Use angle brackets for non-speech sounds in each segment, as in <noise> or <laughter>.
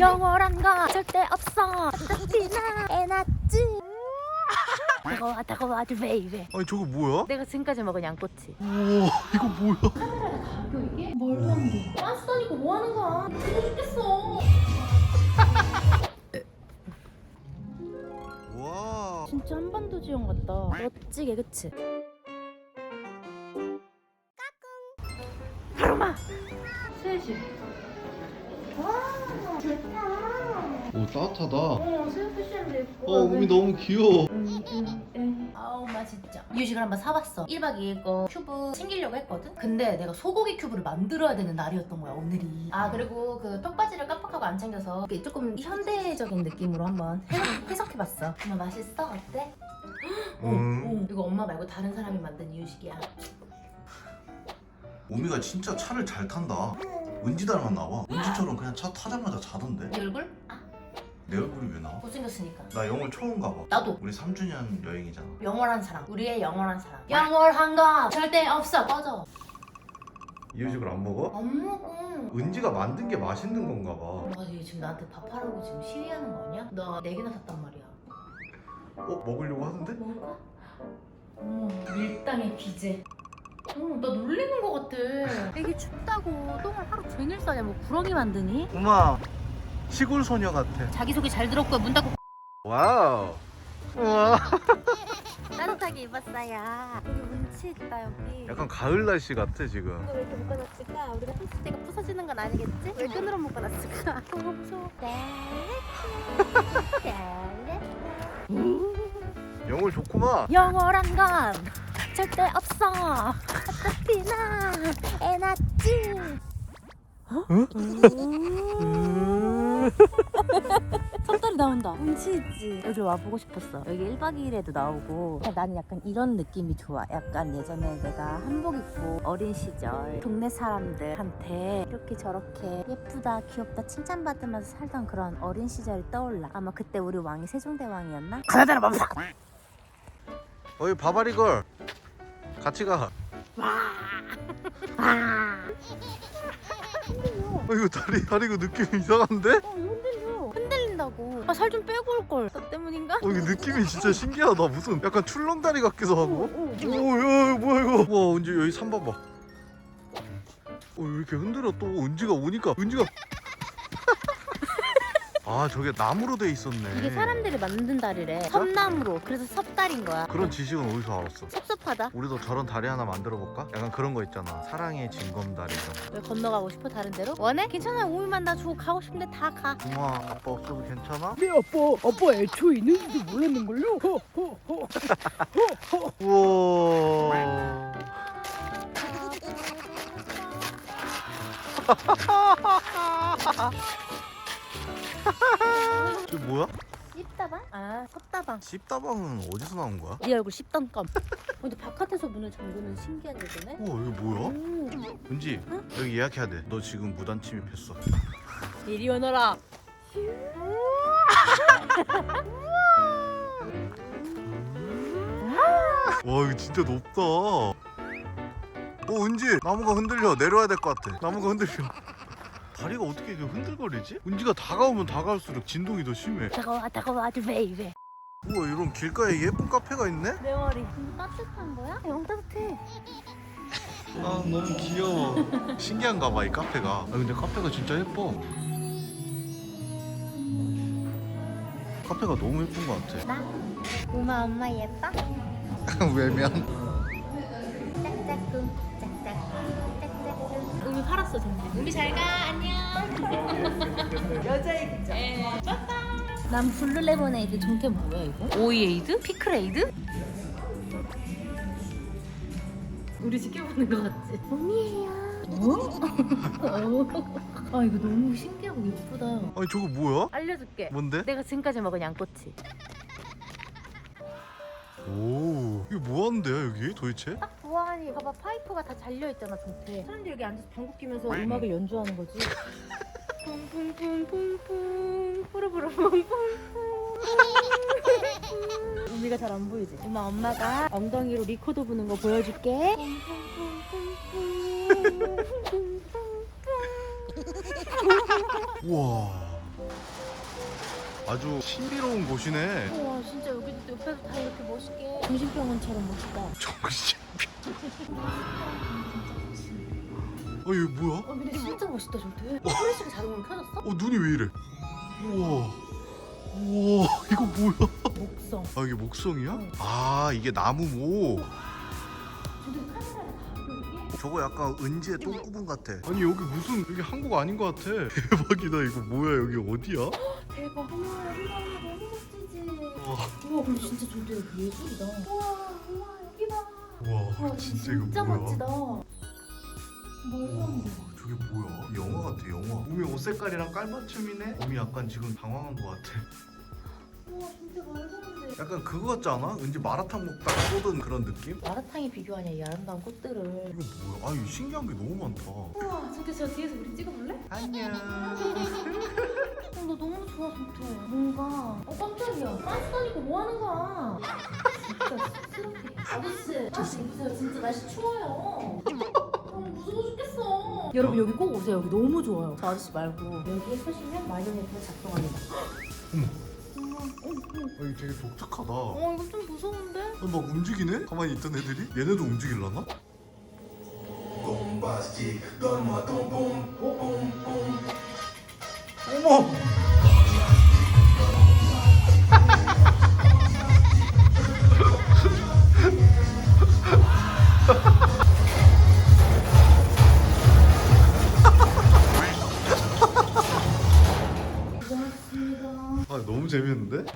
영원한 거 절대 없어 나 애났지 다가와 다가와 주 베이베 아니 저거 뭐야? 내가 지금까지 먹은 양꼬치 우와 이거 뭐야? 이게? 말도 안돼 빤스 다니고 뭐 하는 거야 죽어 죽겠어 와 진짜 한반도 지형 같다 멋지게 그치? 하루마 셋이 와 좋다 오 따뜻하다. 어 패션도 예뻐. 어 몸이 너무 귀여워. 아우 맛있죠. 유식을 한번 사봤어. 1박 2일 거 큐브 챙기려고 했거든? 근데 내가 소고기 큐브를 만들어야 되는 날이었던 거야 오늘이. 아 그리고 그 턱바지를 깜빡하고 안 챙겨서 이게 조금 현대적인 느낌으로 한번 해석, 해석해봤어. 엄마 맛있어? 어때? 오, 음. 오, 이거 엄마 말고 다른 사람이 만든 이유식이야. 오미가 진짜 차를 잘 탄다 은지 닮았 나와 은지처럼 그냥 차 타자마자 자던데. 네 얼굴? 아. 내 얼굴이 왜 나와? 못생겼으니까. 나 영월 처음 가봐. 나도. 우리 3주년 여행이잖아. 영원한 사랑 우리의 영원한 사랑 영원한 거 절대 없어. 꺼져. 이유식을 안 먹어? 안 먹어. 은지가 만든 게 맛있는 건가 봐. 엄마가 지금 나한테 밥하라고 지금 시위하는 거 아니야? 나네 개나 샀단 말이야. 어? 먹으려고 하는데? 먹을까? 어머 밀당의 귀재 어머 나 놀리는 거 같아. 애기 춥다고 똥을 하루 종일 싸냐 뭐 구렁이 만드니? 엄마 시골 소녀 같아. 자기소개 잘 들었고요 문 닫고. 와우. 우와. <laughs> 따뜻하게 입었어요. 여기 운치 있다 여기. 약간 가을 날씨 같아 지금. 이거 왜 이렇게 묶어놨을까? 우리가 했을 때가 부서지는 건 아니겠지? 왜 끈으로 묶어놨을까? <laughs> <laughs> 영월 좋구만. 영원한 건 절대 없어. 어차피 나 애났지. 섭달이 나온다. 운치 있지. 여기 와보고 싶었어. 여기 1박 2일에도 나오고. 나는 약간 이런 느낌이 좋아. 약간 예전에 내가 한복 입고 어린 시절 동네 사람들한테 이렇게 저렇게 예쁘다 귀엽다 칭찬받으면서 살던 그런 어린 시절이 떠올라. 아마 그때 우리 왕이 세종대왕이었나? 가나다라 맘사! 어이 바바리걸 같이 가 어, 이거 다리 다리 이거 느낌 이상한데? 어, 흔들려. 흔들린다고. 아, 살 좀 빼고 올걸. 너 때문인가? 어 이거 느낌이 진짜 신기하다 무슨 약간 출렁다리 같기도 하고 오, 오야 뭐야 이거 와 은지 여기 산 봐봐 어 왜 이렇게 흔들어 또 은지가 오니까 은지가 아 저게 나무로 돼 있었네 이게 사람들이 만든 다리래. 섬나무로. 그래서 섭다리인 거야. 그런 지식은 어디서 알았어? 섭섭하다. 우리도 저런 다리 하나 만들어 볼까? 약간 그런 거 있잖아 사랑의 징검다리 이런 왜 건너가고 싶어 다른 데로? 원해? 괜찮아. 오일만 나 주고 가고 싶은데 다 가. 거 엄마 아빠 없어도 괜찮아? 네 아빠 아빠 애초에 있는지도 몰랐는걸요 허허허 우와 저 <laughs> 뭐야? 씹다방? 아, 섭다방. 씹다방은 어디서 나온 거야? 네 얼굴 씹던껌. 근데 바깥에서 문을 잠그는 신기한 일이네. 우와 이거 뭐야? 오. 은지 여기 예약해야 돼 너 지금 무단 침입했어 이리 오너라. 와 이거 진짜 높다 어 은지 나무가 흔들려 내려야 될 것 같아 나무가 흔들려 다리가 어떻게 이렇게 흔들거리지? 은지가 다가오면 다가올수록 진동이 더 심해 다가와, 다가와, 주 베이베. 우와 이런 길가에 예쁜 카페가 있네? 내 머리. 따뜻한 거야? 영 따뜻해. 아 너무 귀여워 신기한가 봐 이 카페가 아 근데 카페가 진짜 예뻐 카페가 너무 예쁜 것 같아 나? 우마 엄마 예뻐? <laughs> 외면 팔았어 정말 우미 잘가 안녕 여자애기죠? 네난 블루 레모네이드 종태 뭐야 이거? 오이에이드? 피클에이드? 우리 지켜보는 거 같지? 우미예요 <laughs> 어? 아 이거 너무 신기하고 예쁘다 아니 저거 뭐야? 알려줄게 뭔데? 내가 지금까지 먹은 양꼬치 오 이게 뭐하는데요 여기 도대체? 딱 보아하니 봐봐 파이프가 다 잘려 있잖아 종태 사람들이 여기 앉아서 방귀 끼면서 음악을 연주하는 거지? <laughs> 퐁퐁퐁퐁퐁 푸르푸르 퐁퐁퐁 우미가 잘 안 보이지? 엄마 엄마가 엉덩이로 리코더 부는 거 보여줄게 우와 아주 신비로운 곳이네. 우와 진짜 여기 옆에도 다 이렇게 멋있게 정신병원처럼 멋있다. <laughs> 정신. 어 이거 뭐야? 어 근데 진짜 멋있다 저때. 플래시가 자동으로 켜졌어? 어 눈이 왜 이래? 우와. 우와 이거 뭐야? 목성. 아 이게 목성이야? 응. 아 이게 나무 모. 저도 카메라를 다 저거 약간 은지의 똥구멍 같아. 아니 여기 무슨 여기 한국 아닌 것 같아. <laughs> 대박이다 이거 뭐야 여기 어디야? 대박. 우와 여기가 너무 멋지지. 와, 우와 근데 진짜 저때 여기 예술이다. 우와 우와 여기 봐. 와와 진짜 이거 뭐야? 멋지다. 뭐 저게 뭐야? 영화 같아 영화. 몸이 옷 색깔이랑 깔맞춤이네. 몸이 약간 지금 당황한 것 같아. 우와 진짜 말도 안 돼. 약간 그거 같지 않아? 왠지 마라탕 먹다가 쏟은 그런 느낌? 마라탕에 비교하냐 이 아름다운 꽃들을. 이거 뭐야? 아 이거 신기한 게 너무 많다. 우와 저기 저 뒤에서 우리 찍어볼래? 안녕. <laughs> 어, 나 너무 좋아 좋대. 뭔가 어 깜짝이야. 빤스 다니고 뭐 하는 거야? 진짜 쑥스럽게. 아저씨, 아저씨 입으세요. 진짜 날씨 추워요. 어, 무서워 죽겠어. 여러분 여기 꼭 오세요. 여기 너무 좋아요. 저 아저씨 말고 여기에 서시면 마이너네트가 작동합니다. 어머. 아 이거 되게 독특하다. 어 이거 좀 무서운데? 어, 막 움직이네? 가만히 있던 애들이? 얘네도 움직일라나? bombastic, donne-moi ton boum, boum, boum. 어머! 아 너무 재밌는데?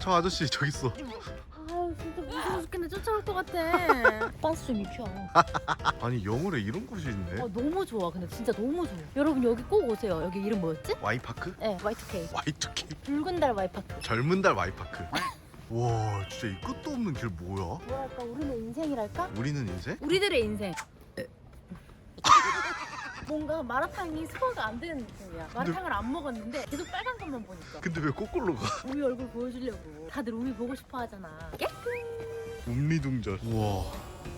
저 아저씨 저기 있어. 아유 진짜 무서워 죽겠네. 쫓아올 것 같아. <laughs> 빤스 좀 입혀. <laughs> 아니 영월에 이런 곳이 있네. 어, 너무 좋아. 근데 진짜 너무 좋아. 여러분 여기 꼭 오세요. 여기 이름 뭐였지? 와이파크? 네, Y2K. Y2K. 붉은 달 와이파크. 젊은 달 와이파크. 와 진짜 이 끝도 없는 길 뭐야? 뭐랄까 우리는 인생이랄까? 우리는 인생? 우리들의 인생. 뭔가 마라탕이 소화가 안 되는 느낌이야. 마라탕을 안 먹었는데 계속 빨간 것만 보니까. 근데 왜 거꾸로 가? <laughs> 우리 얼굴 보여주려고. 다들 우리 보고 싶어 하잖아. 깨? 옴리둥절. 우와.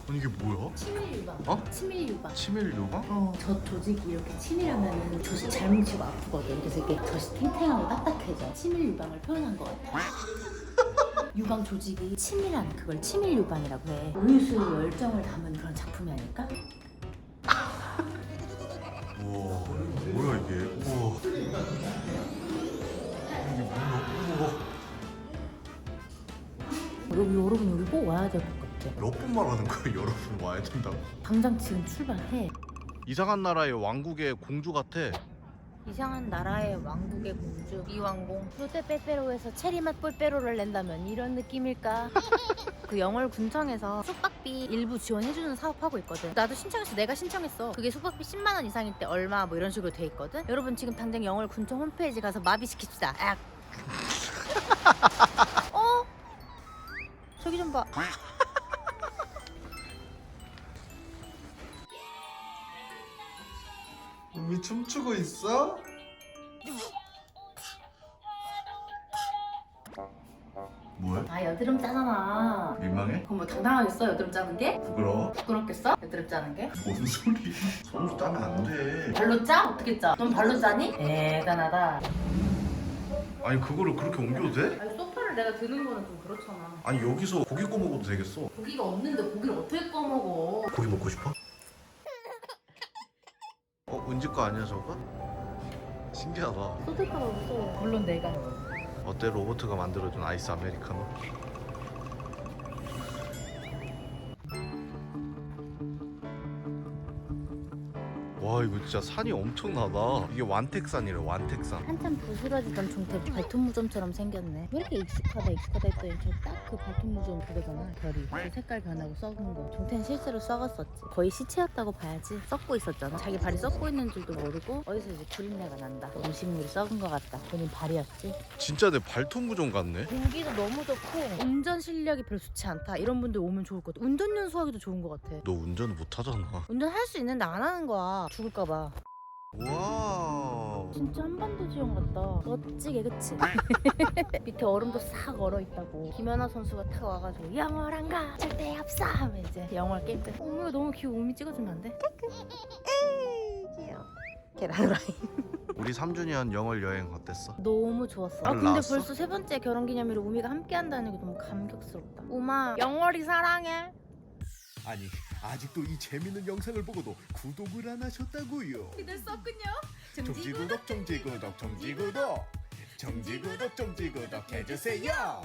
아니 이게 뭐야? 치밀 유방. 어? 치밀 유방. 치밀 요방? 어, 저 조직이 이렇게 치밀하면은 젖이 잘 뭉치고 아프거든. 그래서 이게 젖이 탱탱하고 딱딱해져. 치밀 유방을 표현한 것 같아. <laughs> 유방 조직이 치밀한 그걸 치밀 유방이라고 해. 우유수 열정을 담은 그런 작품이 아닐까? 뭐야 이게? 우와. 이게 뭐야? 우와. 여러분, 여러분 여기 꼭 와야 될 것 같아. 몇 번 말하는 거야 <laughs> 여러분 와야 된다고? 당장 지금 출발해. 이상한 나라의 왕국의 공주 같아. 이상한 나라의 왕국의 공주. 이왕공. 롯데 빼빼로에서 체리맛 뿔빼로를 낸다면 이런 느낌일까? <laughs> 그 영월 군청에서 숙박비 일부 지원해주는 사업하고 있거든. 나도 신청했어. 내가 신청했어. 그게 숙박비 10만 원 이상일 때 얼마? 뭐 이런 식으로 돼 있거든. 여러분 지금 당장 영월 군청 홈페이지 가서 마비시킵시다. 악. <laughs> 어? 저기 좀봐 우미 춤추고 있어? 뭐야? 아 여드름 짜잖아 민망해? 그럼 뭐 당당하겠어 여드름 짜는 게? 부끄러워? 부끄럽겠어? 여드름 짜는 게? 뭔 소리? 손으로 따면 안 돼. 발로 짜? 어떻게 짜? 넌 발로 짜니? 대단하다. 아니 그거를 그렇게 옮겨도 돼? 아니 소파를 내가 드는 거는 좀 그렇잖아. 아니 여기서 고기 구워 먹어도 되겠어. 고기가 없는데 고기를 어떻게 꺼 먹어? 고기 먹고 싶어? 어 은지 거 아니야 저거? 신기하다. 쏟을까봐 무서워. 물론 내가. 어때 로버트가 만들어준 아이스 아메리카노? 와 이거 진짜 산이 엄청나다. 이게 완택산이래 완택산. 한참 부스러지던 종태 발톱 무좀처럼 생겼네. 왜 이렇게 익숙하다 익숙하다 했더니 저딱 그 발톱무좀 그거잖아. 결이. 그 색깔 변하고 썩은 거. 종태는 실제로 썩었었지. 거의 시체였다고 봐야지. 썩고 있었잖아. 자기 발이 썩고 있는 줄도 모르고 어디서 이제 구린내가 난다. 음식물이 썩은 것 같다. 본인 발이었지. 진짜 내 발톱 무좀 같네. 공기도 너무 좋고 운전 실력이 별로 좋지 않다. 이런 분들 오면 좋을 것 같아. 운전 연수하기도 좋은 것 같아. 너 운전을 못 하잖아. 운전할 수 있는데 안 하는 거야. 죽을까봐. 와우. 진짜 한반도 지형 같다. 멋지게 그치? <laughs> 밑에 얼음도 싹 얼어 있다고. 김연아 선수가 탁 와가지고 영월한가 절대 없어 하면 이제 영월 게임 끝. 어머 너무 귀여워. 우미 찍어주면 안 돼? 귀여워. 계란 후라이. <laughs> 우리 3주년 영월 여행 어땠어? 너무 좋았어. 아잘 근데 나왔어? 벌써 세 번째 결혼 기념일을 우미가 함께 한다는 게 너무 감격스럽다. 우마 영월이 사랑해. 아니 아직도 이 재밌는 영상을 보고도 구독을 안 하셨다고요? 믿을 수 없군요. 정지구독 정지구독 정지구독 정지구독 정지구독 해주세요